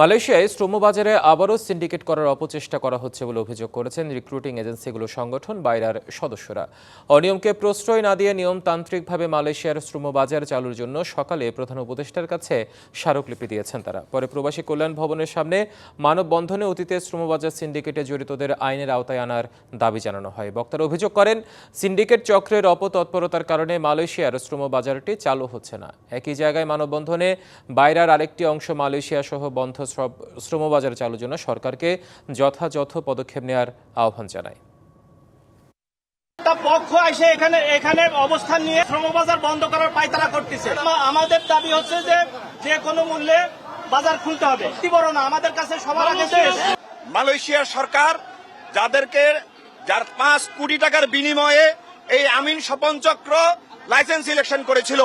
মালয়েশিয়ায় শ্রমবাজারে আবারও সিন্ডিকেট করার অপচেষ্টা করা হচ্ছে বলে অভিযোগ করেছেন রিক্রুটিং এজেন্সিগুলো সংগঠন বাইরার সদস্যরা। অনিয়মকে প্রশ্রয় না দিয়ে নিয়মতান্ত্রিকভাবে মালয়েশিয়ার শ্রমবাজার চালুর জন্য সকালে প্রধান উপদেষ্টার কাছে স্মারকলিপি দিয়েছেন তারা। পরে প্রবাসী কল্যাণ ভবনের সামনে মানববন্ধনে অতীতে শ্রমবাজার সিন্ডিকেটে জড়িতদের আইনের আওতায় আনার দাবি জানানো হয়। বক্তারা অভিযোগ করেন, সিন্ডিকেট চক্রের অপতৎপরতার কারণে মালয়েশিয়ার শ্রমবাজারটি চালু হচ্ছে না। একই জায়গায় মানববন্ধনে বাইরার আরেকটি অংশ মালয়েশিয়া সহ বন্ধ শ্রম- শ্রমবাজার চালুর জন্য সরকারকে যথাযথ পদক্ষেপ নেওয়ার আহ্বান জানায়। একটা পক্ষ এসে এখানে এখানে অবস্থান নিয়ে শ্রমবাজার বন্ধ করার পায়তারা করতেছে। আমাদের দাবি হচ্ছে যে যে কোনো মূল্যে বাজার খুলতে হবে। কি বড় না আমাদের কাছে সবার আগে দেশ মালয়েশিয়ার সরকার যাদেরকে যার পাঁচ কোটি টাকার বিনিময়ে এই আমিন স্বপন চক্র লাইসেন্স ইলেকশন করেছিল